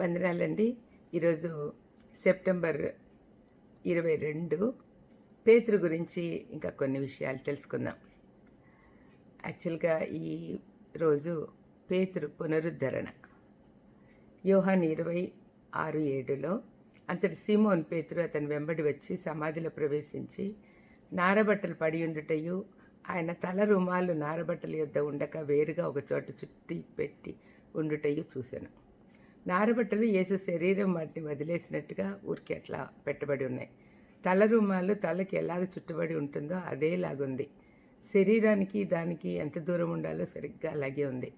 వందనాలండి. ఈరోజు సెప్టెంబర్ ఇరవై రెండు. పేతురు గురించి ఇంకా కొన్ని విషయాలు తెలుసుకుందాం. యాక్చువల్గా ఈ రోజు పేతురు పునరుద్ధరణ. యోహాన్ ఇరవై ఆరు ఏడులో అంతటి సీమోన్ పేతురు అతని వెంబడి వచ్చి సమాధిలో ప్రవేశించి నారబట్టలు పడి ఉండుటయు ఆయన తల రుమాలు నారబట్టల యొద్ద ఉండక వేరుగా ఒక చోట చుట్టి పెట్టి ఉండుటయు చూశాను నారబట్టలు యేసు శరీరం వాటిని వదిలేసినట్టుగా ఊరికి అట్లా పెట్టబడి ఉన్నాయి. తల రుమాలు తలకి ఎలాగ చుట్టబడి ఉంటుందో అదేలాగుంది. శరీరానికి దానికి ఎంత దూరం ఉండాలో సరిగ్గా అలాగే ఉంది.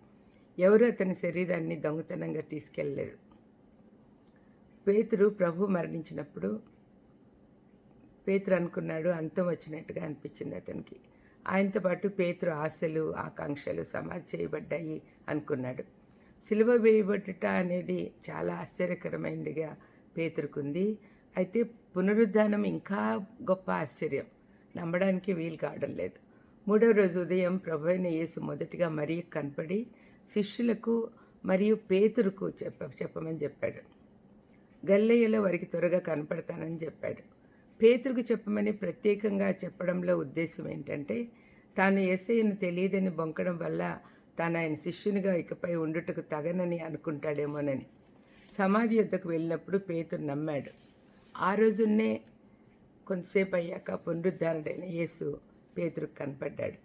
ఎవరు అతని శరీరాన్ని దొంగతనంగా తీసుకెళ్ళలేదు. పేతురు ప్రభు మరణించినప్పుడు పేతురు అనుకున్నాడు అంతం వచ్చినట్టుగా అనిపించింది అతనికి. ఆయనతో పాటు పేతురు ఆశలు ఆకాంక్షలు సమాధి చేయబడ్డాయి అనుకున్నాడు. సిలువ వేయబడుట అనేది చాలా ఆశ్చర్యకరమైనదిగా పేతురుకుంది. అయితే పునరుద్ధానం ఇంకా గొప్ప ఆశ్చర్యం. నమ్మడానికి వీలు కావడం లేదు. మూడవ రోజు ఉదయం ప్రభు అయిన యేసు మొదటిగా మరియు కనపడి శిష్యులకు మరియు పేతురుకు చెప్ప చెప్పమని చెప్పాడు. గల్లయ్యలో వారికి త్వరగా కనపడతానని చెప్పాడు. పేతురుకు చెప్పమని ప్రత్యేకంగా చెప్పడంలో ఉద్దేశం ఏంటంటే తాను ఏసయ్యను తెలియదని బొంకడం వల్ల తాను ఆయన శిష్యునిగా ఇకపై ఉండుటకు తగనని అనుకుంటాడేమోనని. సమాధి యుద్ధకు వెళ్ళినప్పుడు పేతురు నమ్మాడు. ఆ రోజున్నే కొంతసేపు అయ్యాక పునరుద్ధారుడైన యేసు పేతురుకు కనపడ్డాడు.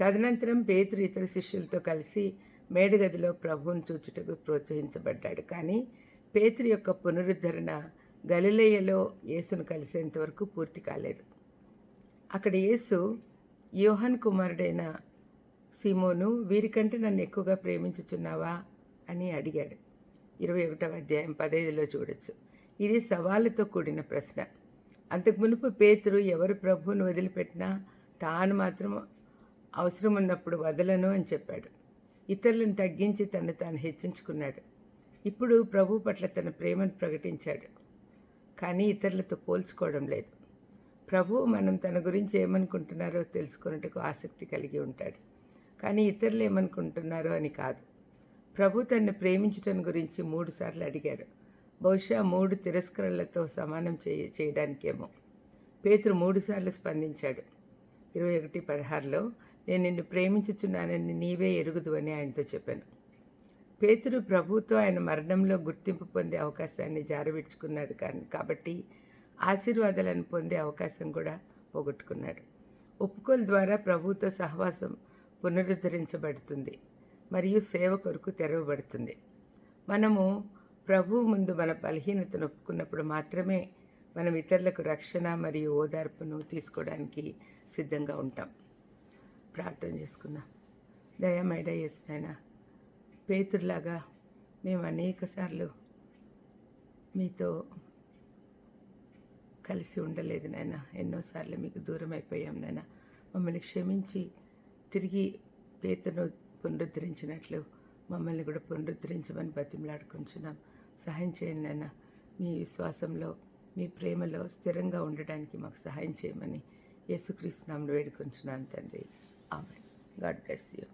తదనంతరం పేతురు ఇతర శిష్యులతో కలిసి మేడగదిలో ప్రభువును చూచుటకు ప్రోత్సహించబడ్డాడు. కానీ పేతురు యొక్క పునరుద్ధరణ గలిలేయలో యేసును కలిసేంత వరకు పూర్తి కాలేదు. అక్కడ యేసు యోహన్ కుమారుడైన సిమోను వీరికంటే నన్ను ఎక్కువగా ప్రేమించుచున్నావా? అని అడిగాడు. ఇరవై ఒకటవ అధ్యాయం పదైదులో చూడొచ్చు. ఇది సవాళ్ళతో కూడిన ప్రశ్న. అంతకు మునుపు పేతురు ఎవరు ప్రభువును వదిలిపెట్టినా తాను మాత్రం అవసరం ఉన్నప్పుడు వదలను అని చెప్పాడు. ఇతరులను తగ్గించి తను తాను హెచ్చించుకున్నాడు. ఇప్పుడు ప్రభు పట్ల తన ప్రేమను ప్రకటించాడు. కానీ ఇతరులతో పోల్చుకోవడం లేదు. ప్రభు మనం తన గురించి ఏమనుకుంటున్నారో తెలుసుకున్నట్టుకు ఆసక్తి కలిగి ఉంటాడు. కానీ ఇతరులు ఏమనుకుంటున్నారో అని కాదు. ప్రభు తన్ను ప్రేమించటం గురించి మూడుసార్లు అడిగాడు బహుశా మూడు తిరస్కరణలతో సమానం చేయ చేయడానికేమో. పేతురు మూడుసార్లు స్పందించాడు. ఇరవై ఒకటి పదహారులో నేను నిన్ను ప్రేమించుచున్నానని నీవే ఎరుగుదు అని ఆయనతో చెప్పాను. పేతురు ప్రభుతో ఆయన మరణంలో గుర్తింపు పొందే అవకాశాన్ని జారవిడ్చుకున్నాడు కానీ కాబట్టి ఆశీర్వాదాలను పొందే అవకాశం కూడా పోగొట్టుకున్నాడు. ఒప్పుకోలు ద్వారా ప్రభుతో సహవాసం పునరుద్ధరించబడుతుంది మరియు సేవ కొరకు తెరవబడుతుంది. మనము ప్రభు ముందు మన బలహీనతను ఒప్పుకున్నప్పుడు మాత్రమే మనం ఇతరులకు రక్షణ మరియు ఓదార్పును తీసుకోవడానికి సిద్ధంగా ఉంటాం. ప్రార్థన చేసుకుందాం. దయమైడ చేసినాయన పేతుర్లాగా మేము అనేకసార్లు మీతో కలిసి ఉండలేదు నాయన. ఎన్నోసార్లు మీకు దూరం అయిపోయాం నాయన. మమ్మల్ని క్షమించి తిరిగి పేతను పునరుద్ధరించినట్లు మమ్మల్ని కూడా పునరుద్ధరించమని బతిమలాడుకుంటున్నాం. సహాయం చేయండి నాన్న. మీ విశ్వాసంలో మీ ప్రేమలో స్థిరంగా ఉండడానికి మాకు సహాయం చేయమని యేసుక్రీస్తు నామను వేడుకుంటున్నాను తండ్రి. ఆమె గాడ్ బ్లెస్ యూ.